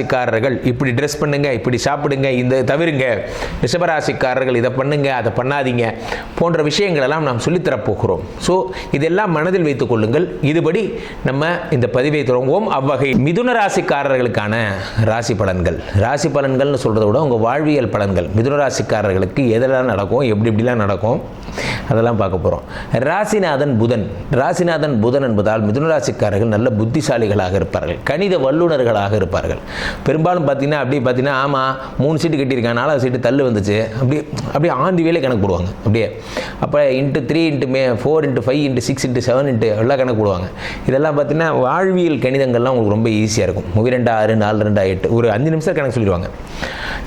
மேஷராசிக்காரர்கள் இப்படி ட்ரெஸ் பண்ணுங்க இப்படி சாப்பிடுங்க இந்த தவிருங்க. ரிஷபராசிக்காரர்கள் இதை பண்ணுங்க அதை பண்ணாதீங்க போன்ற விஷயங்களெல்லாம் நாம் சொல்லித்தரப்போகிறோம் ஸோ இதெல்லாம் மனதில் வைத்துக் கொள்ளுங்கள். இதுபடி நம்ம இந்த பதிவை தொடங்குவோம். அவ்வகை மிதுன ராசிக்காரர்களுக்கான ராசி பலன்கள். ராசி பலன்கள்னு சொல்கிறத விட உங்கள் வாழ்வியல் பலன்கள். மிதுன ராசிக்காரர்களுக்கு எதெல்லாம் நடக்கும் எப்படி இப்படிலாம் நடக்கும் அதெல்லாம் பார்க்க போகிறோம் ராசிநாதன் புதன். ராசிநாதன் புதன் என்பதால் மிதுன ராசிக்காரர்கள் நல்ல புத்திசாலிகளாக இருப்பார்கள். கணித வல்லுநர்களாக இருப்பார்கள். பெரும்பாலும் பார்த்தீங்கன்னா அப்படியே பார்த்தீங்கன்னா ஆமாம் மூணு சீட்டு கட்டியிருக்கேன் நாலாவது சீட்டு தள்ளு வந்துச்சு. அப்படியே அப்படியே ஆந்தி வேலை கணக்கு போடுவாங்க அப்படியே. அப்போ இன்ட்டு த்ரீ இன்ட்டு மே four into five into six into seven into எல்லாம் கணக்கு போடுவாங்க. இதெல்லாம் பார்த்தீங்கன்னா வாழ்வியல் கணிதங்கள்லாம் உங்களுக்கு ரொம்ப ஈஸியாக இருக்கும். மூவி ரெண்டு ஆறு நாலு ரெண்டு எட்டு ஒரு அஞ்சு நிமிஷம் கணக்கு சொல்லிடுவாங்க.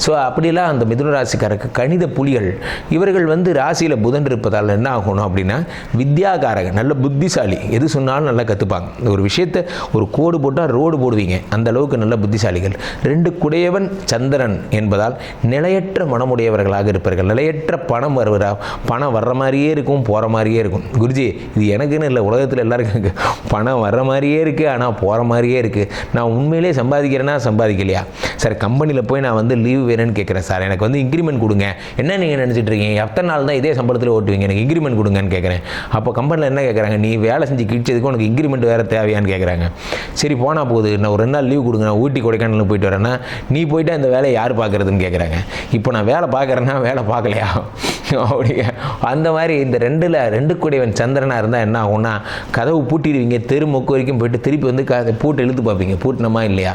ஸோ அப்படிலாம் அந்த மிதுன ராசிக்காரருக்கு கணித புலிகள் இவர்கள் வந்து ராசியில் புதன் இருப்பதால் என்ன ஆகணும் அப்படின்னா வித்யாகாரகன் நல்ல புத்திசாலி. எது சொன்னாலும் நல்லா கற்றுப்பாங்க ஒரு விஷயத்தை ஒரு கோடு போட்டால் ரோடு போடுவீங்க. அந்த அளவுக்கு நல்ல புத்திசாலிகள். ரெண்டு குடையவன் சந்திரன் என்பதால் நிலையற்ற மனமுடையவர்களாக இருப்பார்கள். நிலையற்ற பணம் வருவதா பணம் வர்ற மாதிரியே இருக்கும் போகிற மாதிரியே இருக்கும். குருஜி இது எனக்குன்னு இல்லை உலகத்தில் எல்லாருக்கும் இருக்கு. பணம் வர்ற மாதிரியே இருக்குது ஆனால் போகிற மாதிரியே இருக்குது நான் உண்மையிலே சம்பாதிக்கிறேன்னா சம்பாதிக்கலையா? சார் கம்பெனியில் போய் நான் வந்து லீவ் வேணும்னு கேட்குறேன் சார். எனக்கு வந்து இன்க்ரிமெண்ட் கொடுங்க. என்ன நீங்கள் நினச்சிட்டு இருக்கீங்க? எத்தனை நாள் தான் இதே சம்பளத்தில் ஓட்டுவீங்க? எனக்கு இன்க்ரிமெண்ட் கொடுங்கன்னு கேட்குறேன். அப்போ கம்பெனியில் என்ன கேட்குறாங்க? நீ வேலை செஞ்சு கிழிச்சதுக்கு உனக்கு இன்க்ரிமெண்ட் வேறு தேவையான்னு கேட்குறாங்க. சரி போனால் போகுது. நான் ஒரு ரெண்டு நாள் லீவ் கொடுங்க. நான் ஊட்டி கொடைக்கானல் போயிட்டு வரேன்னா நீ போயிட்டு அந்த வேலையை யார் பார்க்குறதுன்னு கேட்குறாங்க இப்போ நான் வேலை பார்க்குறேன்னா வேலை பார்க்கலையா? அப்படி அந்த மாதிரி இந்த ரெண்டில் ரெண்டு கூடியவன் சந்திரனாக இருந்தால் என்ன ஆகும்னா கதவு பூட்டிடுவீங்க தெரு மொக்கு வரைக்கும் போயிட்டு திருப்பி வந்து க பூட்டு இழுத்து பார்ப்பீங்க. பூட்டினமா இல்லையா?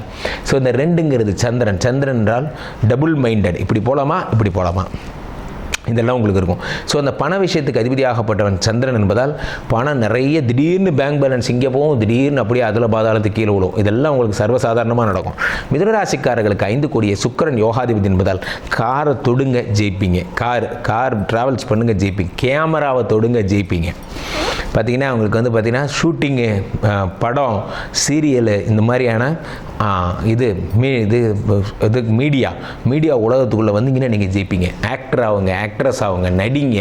ஸோ இந்த ரெண்டுங்கிறது சந்திரன். சந்திரன் என்றால் டபுள் மைண்டட் இப்படி போகலாமா இப்படி போகலாமா இதெல்லாம் உங்களுக்கு இருக்கும். ஸோ அந்த பண விஷயத்துக்கு அதிபதியாகப்பட்டவன் சந்திரன் என்பதால் பணம் நிறைய திடீர்னு பேங்க் பேலன்ஸ் இங்கே போகும் திடீர்னு அப்படியே அதில் பாதாளத்துக்கு கீழே விழும். இதெல்லாம் உங்களுக்கு சர்வசாதாரணமாக நடக்கும். மிதுனராசிக்காரர்களுக்கு ஐந்து கோடிய சுக்கிரன் யோகாதிபதி என்பதால் காரை தொடுங்க ஜெயிப்பீங்க. கார் கார் ட்ராவல்ஸ் பண்ணுங்க ஜெயிப்பீங்க. கேமராவை தொடுங்க ஜெயிப்பீங்க. பார்த்தீங்கன்னா அவங்களுக்கு வந்து பார்த்தீங்கன்னா ஷூட்டிங்கு படம் சீரியலு இந்த மாதிரியான இது மீ இது இது மீடியா மீடியா உலகத்துக்குள்ளே வந்தீங்கன்னா நீங்கள் ஜெயிப்பீங்க. ஆக்டர் ஆகுங்க ஆக்ட்ரஸ் ஆகுங்க நடிங்க.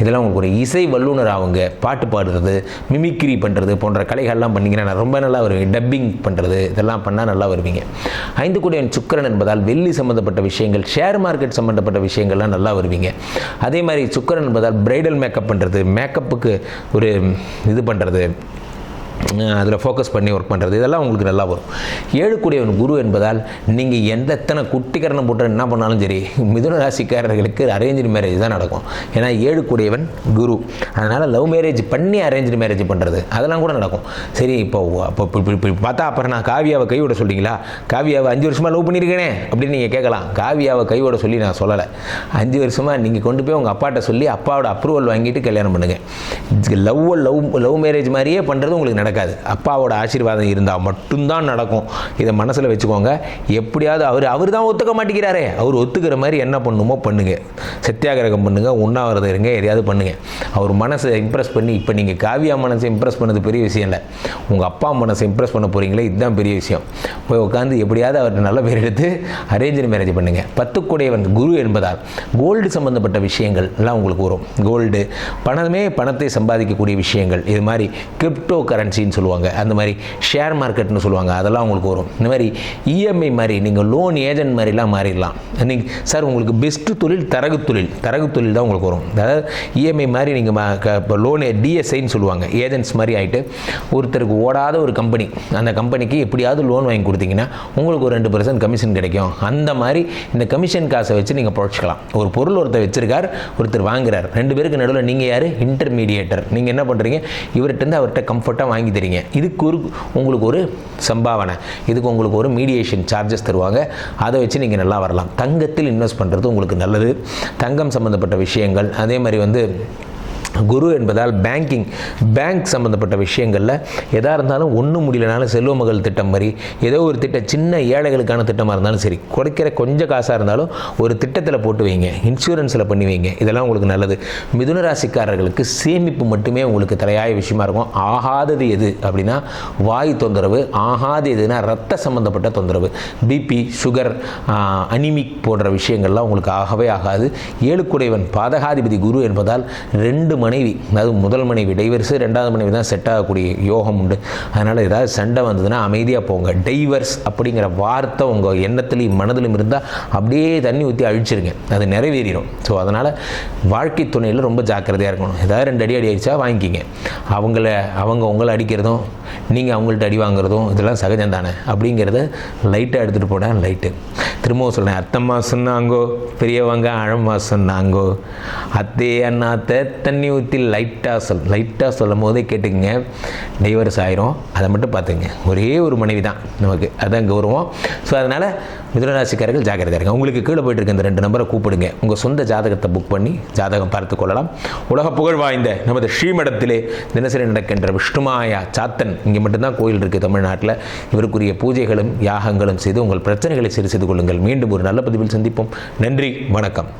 இதெல்லாம் உங்களுக்கு ஒரு இசை வல்லுனர் ஆகுங்க பாட்டு பாடுறது மிமிக்ரி பண்ணுறது போன்ற கலைகள்லாம் பண்ணிங்கன்னா நான் ரொம்ப நல்லா வருவீங்க டப்பிங் பண்ணுறது இதெல்லாம் பண்ணால் நல்லா வருவீங்க. ஐந்து கோடியன் சுக்கரன் என்பதால் வெள்ளி சம்மந்தப்பட்ட விஷயங்கள் ஷேர் மார்க்கெட் சம்மந்தப்பட்ட விஷயங்கள்லாம் நல்லா வருவீங்க. அதே மாதிரி சுக்கரன் என்பதால் பிரைடல் மேக்கப் பண்ணுறது மேக்கப்புக்கு ஒரு இது பண்ணுறது அதில் ஃபோக்கஸ் பண்ணி ஒர்க் பண்ணுறது இதெல்லாம் உங்களுக்கு நல்லா வரும். ஏழுக்குடையவன் குரு என்பதால் நீங்கள் எந்த எத்தனை குட்டிக்கரணம் போட்டு என்ன பண்ணாலும் சரி மிதுன ராசிக்காரர்களுக்கு அரேஞ்சு மேரேஜ் தான் நடக்கும். ஏன்னா ஏழுக்குடையவன் குரு. அதனால் லவ் மேரேஜ் பண்ணி அரேஞ்சு மேரேஜ் பண்ணுறது அதெல்லாம் கூட நடக்கும். சரி இப்போ அப்போ இப்படி பார்த்தா அப்புறம் நான் காவியாவை கைவிட சொல்லிங்களா காவியாவை அஞ்சு வருஷமாக லவ் பண்ணியிருக்கேனே அப்படின்னு நீங்கள் கேட்கலாம். காவியாவை கைவிட சொல்லி நான் சொல்லலை. அஞ்சு வருஷமாக நீங்கள் கொண்டு போய் உங்கள் அப்பாட்ட சொல்லி அப்பாவோட அப்ரூவல் வாங்கிட்டு கல்யாணம் பண்ணுங்கள் லவ் லவ் லவ் மேரேஜ் மாதிரியே பண்ணுறது உங்களுக்கு நடக்கும் நடக்காது. அப்பாவோட ஆசீர்வாதம் இருந்தால் மட்டும்தான் நடக்கும். இதை மனசில் வச்சுக்கோங்க. எப்படியாவது அவர் அவர் தான் ஒத்துக்க மாட்டேங்கிறாரே. அவர் ஒத்துக்கிற மாதிரி என்ன பண்ணுமோ பண்ணுங்க. சத்தியாகிரகம் பண்ணுங்க உண்ணாவிரதம் இருங்க எதையாவது பண்ணுங்கள் அவர் மனசை இம்ப்ரெஸ் பண்ணி இப்போ நீங்கள் காவியா மனசை இம்ப்ரெஸ் பண்ணது பெரிய விஷயம் இல்லை. உங்கள் அப்பா மனசை இம்ப்ரெஸ் பண்ண போகிறீங்களே இதுதான் பெரிய விஷயம். போய் உட்காந்து எப்படியாவது அவர்கிட்ட நல்ல பேர் எடுத்து அரேஞ்சர் மேரேஜ் பண்ணுங்க. பத்துக்குடையவன் குரு என்பதால் கோல்டு சம்மந்தப்பட்ட விஷயங்கள் எல்லாம் உங்களுக்கு வரும். கோல்டு பணமே பணத்தை சம்பாதிக்கக்கூடிய விஷயங்கள். இது மாதிரி கிரிப்டோ கரன்சின்னு சொல்லுவாங்க. அந்த மாதிரி ஷேர் மார்க்கெட்னு சொல்லுவாங்க. அதெல்லாம் உங்களுக்கு வரும். இந்த மாதிரி இஎம்ஐ மாதிரி நீங்கள் லோன் ஏஜென்ட் மாதிரிலாம் மாறிடலாம். நீங்கள் சார் உங்களுக்கு பெஸ்ட்டு தொழில் தரகு தொழில். தரகு தொழில் தான் உங்களுக்கு வரும். அதாவது இஎம்ஐ மாதிரி நீங்கள் இப்போ லோன் டிஎஸ்ஐன்னு சொல்லுவாங்க. ஏஜென்ட்ஸ் மாதிரி ஆகிட்டு ஒருத்தருக்கு ஓடாத ஒரு கம்பெனி அந்த கம்பெனிக்கு எப்படியாவது லோன் வாங்கி கொடுத்தீங்கன்னா உங்களுக்கு ஒரு ரெண்டு பர்சன்ட் கமிஷன் கிடைக்கும். அந்த மாதிரி இந்த கமிஷன் காசை வச்சு நீங்கள் பொழைச்சிக்கலாம். ஒரு பொருள் ஒருத்தர் வச்சிருக்கார் ஒருத்தர் வாங்குறார். ரெண்டு பேருக்கு நடுவில் நீங்கள் யார்? இன்டர்மீடியேட்டர் நீங்கள் என்ன பண்ணுறீங்க இவர்கிட்ட அவர்கிட்ட கம்ஃபர்ட்டாக வாங்கி தரீங்க. இதுக்கு ஒரு உங்களுக்கு ஒரு சம்பாவனை இதுக்கு உங்களுக்கு ஒரு மீடியேஷன் சார்ஜஸ் தருவாங்க. அதை வச்சு நீங்கள் நல்லா வரலாம். தங்கத்தில் இன்வெஸ்ட் பண்ணுறது உங்களுக்கு நல்லது. தங்கம் சம்மந்தப்பட்ட விஷயங்கள் அதே மாதிரி வந்து குரு என்பதால் பேங்கிங் பேங்க் சம்மந்தப்பட்ட விஷயங்களில் எதாக இருந்தாலும் ஒன்றும் முடியலனாலும் செல்வ மகள் திட்டம் மாதிரி ஏதோ ஒரு திட்டம் சின்ன ஏழைகளுக்கான திட்டமாக இருந்தாலும் சரி குறைக்கிற கொஞ்சம் காசாக இருந்தாலும் ஒரு திட்டத்தில் போட்டு வைங்க இன்சூரன்ஸில் பண்ணி வைங்க இதெல்லாம் உங்களுக்கு நல்லது. மிதுன ராசிக்காரர்களுக்கு சேமிப்பு மட்டுமே உங்களுக்கு தலையாய விஷயமா இருக்கும். ஆகாதது எது அப்படின்னா வாய் தொந்தரவு ஆகாது எதுனா ரத்த சம்மந்தப்பட்ட தொந்தரவு. பிபி சுகர் அனிமிக் போன்ற விஷயங்கள்லாம் உங்களுக்கு ஆகவே ஆகாது. ஏழுக்குடையவன் பாதகாதிபதி குரு என்பதால் ரெண்டு மனைவி அதாவது முதல் மனைவி டைவர்ஸு ரெண்டாவது மனைவி தான் செட் ஆகக்கூடிய யோகம் உண்டு. அதனால் ஏதாவது சண்டை வந்ததுன்னா அமைதியாக போங்க. டைவர்ஸ் அப்படிங்கிற வார்த்தை உங்கள் எண்ணத்துலையும் மனதிலும் இருந்தால் அப்படியே தண்ணி ஊற்றி அழிச்சிருங்க. அது நிறைவேறிடும் ஸோ அதனால் வாழ்க்கை துணையில் ரொம்ப ஜாக்கிரதையாக இருக்கணும். ஏதாவது ரெண்டு அடி அடி அடித்தா வாங்கிக்கிங்க. அவங்கள அவங்க உங்களை அடிக்கிறதும் நீங்கள் அவங்கள்ட்ட அடி வாங்குறதும் இதெல்லாம் சகஜம் தானே அப்படிங்கிறத லைட்டாக எடுத்துகிட்டு போனால் லைட்டு திரும்பவும் சொல்கிறேன் அத்தம்மா சொன்னாங்கோ பெரியவங்க அழம்மா சொன்னாங்கோ அத்தே அண்ணாத்த தண்ணி ஊற்றி லைட்டாக சொல் லைட்டாக சொல்லும் போதே கேட்டுக்கங்க. டைவர்ஸ் ஆயிரும் அதை மட்டும் பார்த்துங்க ஒரே ஒரு மனைவி தான் நமக்கு. அதான் கௌரவம். ஸோ அதனால் மிதுனராசிக்காரர்கள் ஜாக்கிரதையாக இருங்க. உங்களுக்கு கீழே போயிட்டு இருக்க இந்த ரெண்டு நம்பரை கூப்பிடுங்க. உங்கள் சொந்த ஜாதகத்தை புக் பண்ணி ஜாதகம் பார்த்து கொள்ளலாம். உலக புகழ் வாய்ந்த நமது ஸ்ரீமடத்திலே தினசரி நடக்கின்ற விஷ்ணுமாயா சாத்தன் இங்கே மட்டும்தான் கோயில் இருக்குது தமிழ்நாட்டில். இவருக்குரிய பூஜைகளும் யாகங்களும் செய்து உங்கள் பிரச்சனைகளை சரி செய்து கொள்ளுங்கள். மீண்டும் ஒரு நல்ல பதிவில் சந்திப்போம். நன்றி வணக்கம்.